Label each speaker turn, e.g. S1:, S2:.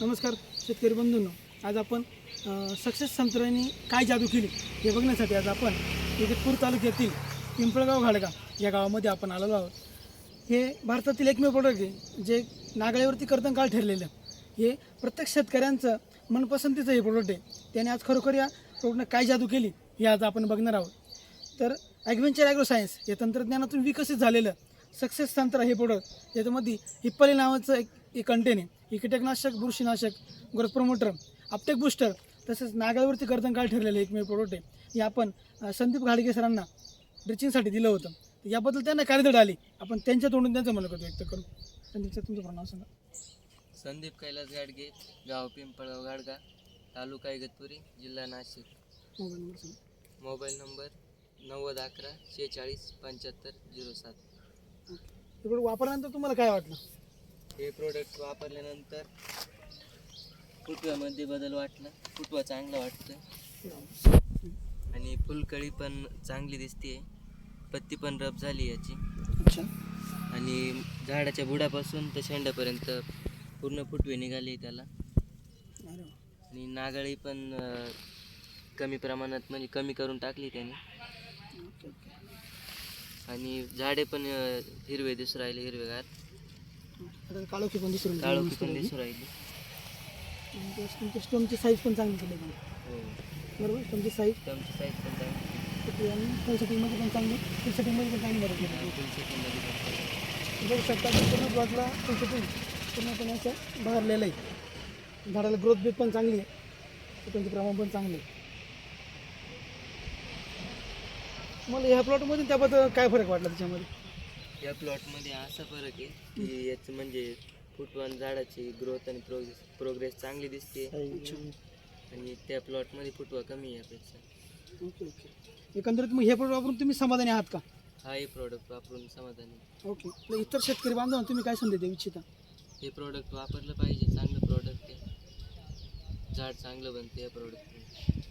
S1: नमस्कार शेतकरी बंधूंनो. आज आपण सक्सेस संत्र्यांनी काय जादू केली हे बघण्यासाठी आज आपण इगतपूर तालुक्यातील पिंपळगाव घाडगा या गावामध्ये आपण आलेलो आहोत. हे भारतातील एकमेव प्रोडक्ट आहे जे नागळ्यावरती कर्तनकाळ ठरलेलं हे प्रत्येक शेतकऱ्यांचं मनपसंतीचं हे प्रोडक्ट आहे. त्याने आज खरोखर या प्रोडक्टनं काय जादू केली हे आज आपण बघणार आहोत. तर ॲग्वेंचर ॲग्रो सायन्स या तंत्रज्ञानातून विकसित झालेलं सक्सेस तंत्र हे प्रोडक्ट याच्यामध्ये हिप्पली नावाचं एक एक कंटेन आहे. कीटकनाशक बुरशीनाशक ग्रोथ प्रमोटर अपटेक बुस्टर तसेच नागावरती कर्तन काळ ठरलेलं एकमेव प्रोडक्ट आहे. हे आपण संदीप घाडगे सरांना ड्रिचिंगसाठी दिलं होतं. याबद्दल त्यांना कार्यदड आली. आपण त्यांच्या तोंडून त्यांचं मुलाखत व्यक्त करू. संदीप सर तुमचं नाव सांगा.
S2: संदीप कैलास गाडगे गाव पिंपळगाव गाडगा तालुका इगतपुरी जिल्हा नाशिक.
S1: मोबाईल नंबर सांगा.
S2: मोबाईल नंबर नव्वद अकरा शेहेचाळीस पंच्याहत्तर झिरो सात.
S1: हे प्रोडक्ट वापरल्यानंतर तुम्हाला काय वाटलं?
S2: हे प्रोडक्ट वापरल्यानंतर फुटव्यामध्ये बदल वाटला. फुटवा चांगला वाटतं आणि फुलकळी पण चांगली दिसते पत्ती पण रब झाली याची.
S1: अच्छा.
S2: आणि झाडाच्या बुडापासून तर शेंड्यापर्यंत पूर्ण फुटवे निघाले त्याला. आणि नागाळी पण कमी प्रमाणात म्हणजे कमी करून टाकली त्याने. आणि झाडे पण हिरवे दिसू राहिले हिरवेगार.
S1: काळोखी पण दिसून
S2: काळोखी पण दिसू राहिली.
S1: तुमच्या स्टोनची साईज पण चांगली केली
S2: हो.
S1: बरोबर? स्टोनची साईज
S2: टर्मची साईज पण चांगली
S1: आणि फुल सेटिंगमध्ये पण चांगली फुल सेटिंगमध्ये पण चांगली मदत केली.
S2: फुल सेटिंगमध्ये पण चांगली.
S1: बघू शकता की पूर्ण प्लॉटला फुल सेटिंग पूर्णपणे असं भरलेलं आहे. झाडाला ग्रोथ बी पण चांगली आहे. त्यांचं प्रमाण पण चांगलं आहे. मला ह्या प्लॉटमध्ये त्याबद्दल काय फरक वाटला त्याच्यामध्ये?
S2: या प्लॉटमध्ये असा फरक आहे की याचं म्हणजे फुटवान झाडाची ग्रोथ आणि प्रोग्रेस प्रोग्रेस चांगली दिसते. आणि त्या प्लॉटमध्ये फुटवा कमी आहे यापेक्षा.
S1: Okay okay. एकंदरीत मग हे प्लॉट वापरून तुम्ही समाधानी आहात का?
S2: हाही प्रोडक्ट वापरून समाधानी.
S1: ओके. तर इतर शेतकरी बांधवांना तुम्ही काय संदेश देऊ इच्छिता?
S2: हे प्रोडक्ट वापरलं पाहिजे चांगलं प्रोडक्ट आहे. झाड चांगलं बनते या प्रोडक्टने
S1: धन्यवाद